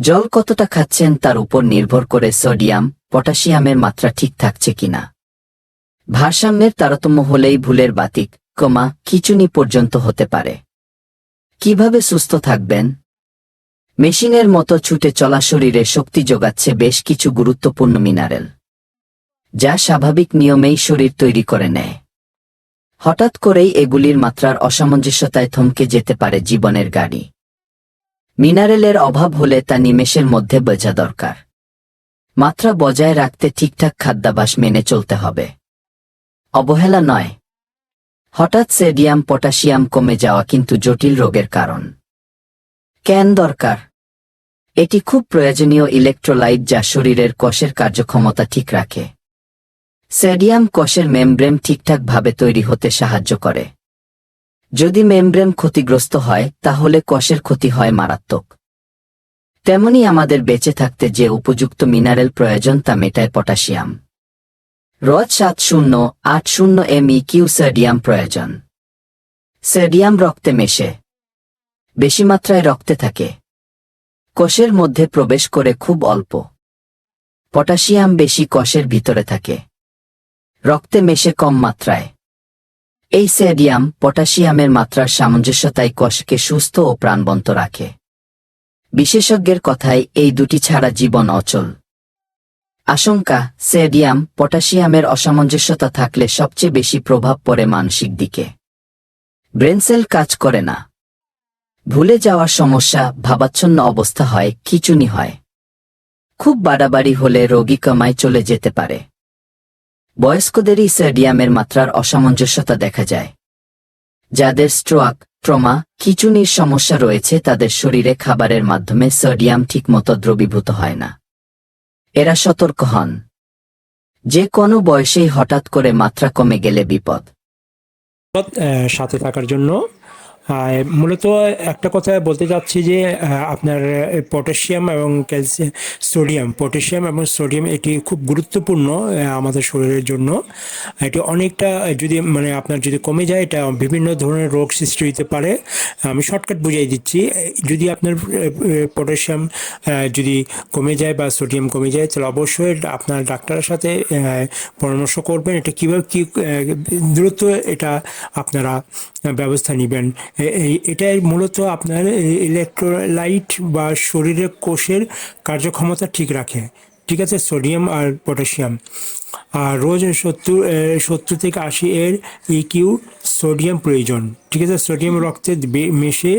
জল কতটা খাচ্ছেন তার উপর নির্ভর করে সোডিয়াম, পটাশিয়ামের মাত্রা ঠিক থাকছে কিনা। ভারসাম্যের তারতম্য হলেই ভুলের বাতিক, কমা, খিচুনি পর্যন্ত হতে পারে। কীভাবে সুস্থ থাকবেন? মেশিনের মতো ছুটে চলা শরীরে শক্তি যোগাচ্ছে বেশ কিছু গুরুত্বপূর্ণ মিনারেল, যা স্বাভাবিক নিয়মেই শরীর তৈরি করে নেয়। হঠাৎ করেই এগুলির মাত্রার অসামঞ্জস্যতায় থমকে যেতে পারে জীবনের গাড়ি। মিনারেলের অভাব হলে তা নিমেষের মধ্যে বোঝা দরকার। মাত্রা বজায় রাখতে ঠিকঠাক খাদ্যাভাস মেনে চলতে হবে। অবহেলা নয়। হঠাৎ সোডিয়াম, পটাশিয়াম কমে যাওয়া কিন্তু জটিল রোগের কারণ। কেন দরকার। এটি খুব প্রয়োজনীয় ইলেকট্রোলাইট যা শরীরের কোষের কার্যক্ষমতা ঠিক রাখে। সোডিয়াম কোষের মেমব্রেন ঠিকঠাকভাবে তৈরি হতে সাহায্য করে। যদি মেমব্রেন ক্ষতিগ্রস্ত হয়, তাহলে কষের ক্ষতি হয় মারাত্মক। তেমনি আমাদের বেঁচে থাকতে যে উপযুক্ত মিনারেল প্রয়োজন তা মেটায় পটাশিয়াম। রোজ সাত শূন্য, আট শূন্য এমই কিউ সোডিয়াম প্রয়োজন। সোডিয়াম রক্তে মেশে। বেশি মাত্রায় রক্তে থাকে। কোষের মধ্যে প্রবেশ করে খুব অল্প। পটাশিয়াম বেশি কোষের ভিতরে থাকে। রক্তে মেশে কম মাত্রায়। এই সোডিয়াম পটাশিয়ামের মাত্রার সামঞ্জস্যতাই কোষকে সুস্থ ও প্রাণবন্ত রাখে। বিশেষজ্ঞের কথায় এই দুটি ছাড়া জীবন অচল। আশঙ্কা, সোডিয়াম পটাশিয়ামের অসামঞ্জস্যতা থাকলে সবচেয়ে বেশি প্রভাব পড়ে মানসিক দিকে। ব্রেনসেল কাজ করে না। ভুলে যাওয়ার সমস্যা, ভাবাচ্ছন্ন অবস্থা হয়, খিচুনি হয়। খুব বাড়াবাড়ি হলে রোগী কমায় চলে যেতে পারে। বয়স্কদেরই সোডিয়ামের মাত্রার অসামঞ্জস্যতা দেখা যায়। যাদের স্ট্রোক, ট্রমা, খিচুনির সমস্যা রয়েছে, তাদের শরীরে খাবারের মাধ্যমে সোডিয়াম ঠিকমতো দ্রবীভূত হয় না। এরা সতর্ক হন। যে কোনো বয়সেই হঠাৎ করে মাত্রা কমে গেলে বিপদ। সাথে থাকার জন্য মূলত একটা কথা বলতে চাচ্ছি যে আপনার পটাশিয়াম এবং ক্যালসিয়াম সোডিয়াম। পটাশিয়াম এবং সোডিয়াম এটি খুব গুরুত্বপূর্ণ আমাদের শরীরের জন্য। এটি অনেকটা যদি মানে আপনার যদি কমে যায়, এটা বিভিন্ন ধরনের রোগ সৃষ্টি হতে পারে। আমি শর্টকাট বুঝিয়ে দিচ্ছি যদি আপনার পটাশিয়াম যদি কমে যায় বা সোডিয়াম কমে যায়, তাহলে অবশ্যই আপনার ডাক্তারের সাথে পরামর্শ করবেন। এটা কীভাবে, কী দ্রুত এটা আপনারা ব্যবস্থা নেবেন। এটাই মূলত আপনার ইলেকট্রোলাইট বা শরীরের কোষের কার্যক্ষমতা ঠিক রাখে। ঠিক আছে? সোডিয়াম আর পটাশিয়াম আর রোজ সত্তর সত্তর থেকে আশি এর ইকিউ সোডিয়াম প্রয়োজন। ঠিক আছে? সোডিয়াম রক্তে মেশে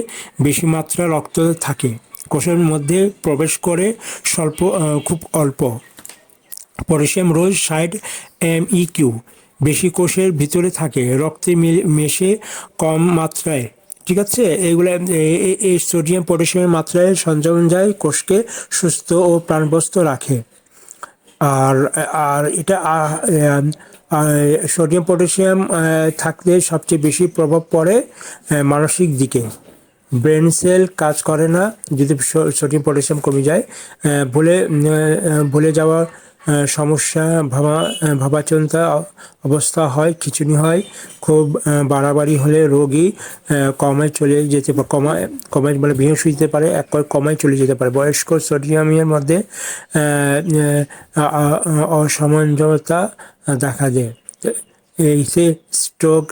বেশি মাত্রা রক্ত থাকে। কোষের মধ্যে প্রবেশ করে স্বল্প খুব অল্প। পটাশিয়াম রোজ ষাট এম ই কিউ বেশি কোষের ভিতরে থাকে, রক্তে মেশে কম মাত্রায়। ঠিক আছে? এগুলো এই সোডিয়াম, পটাশিয়ামের মাত্রায় সঞ্চালন যায়, কোষকে সুস্থ ও প্রাণবস্ত রাখে। আর আর এটা সোডিয়াম, পটাশিয়াম থাকলে সবচেয়ে বেশি প্রভাব পড়ে মানসিক দিকে। ব্রেন সেল কাজ করে না, যদি সোডিয়াম, পটাশিয়াম কমে যায় ভুলে ভুলে যাওয়া সমস্যা, ভাবা ভাবাচিন্তা অবস্থা হয়, খিচুনি হয়, খুব বাড়াবাড়ি হলে রোগী কমায় চলে যেতে পারে কমায় কমায় মানে হয়ে যেতে পারে, এক কমায় চলে যেতে পারে। বয়স্ক সোডিয়ামের মধ্যে অসামঞ্জস্যতা দেখা যায় এই যে স্ট্রোক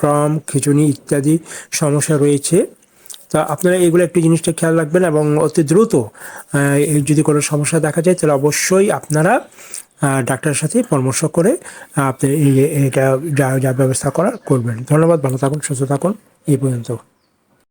ট্রম খিচুনি ইত্যাদি সমস্যা রয়েছে। তা আপনারা এগুলো একটি জিনিসটা খেয়াল রাখবেন এবং অতি দ্রুত যদি কোনো সমস্যা দেখা যায়, তাহলে অবশ্যই আপনারা ডাক্তারের সাথে পরামর্শ করে আপনি এটা যা যা ব্যবস্থা করার করবেন। ধন্যবাদ, ভালো থাকুন, সুস্থ থাকুন, এই পর্যন্ত।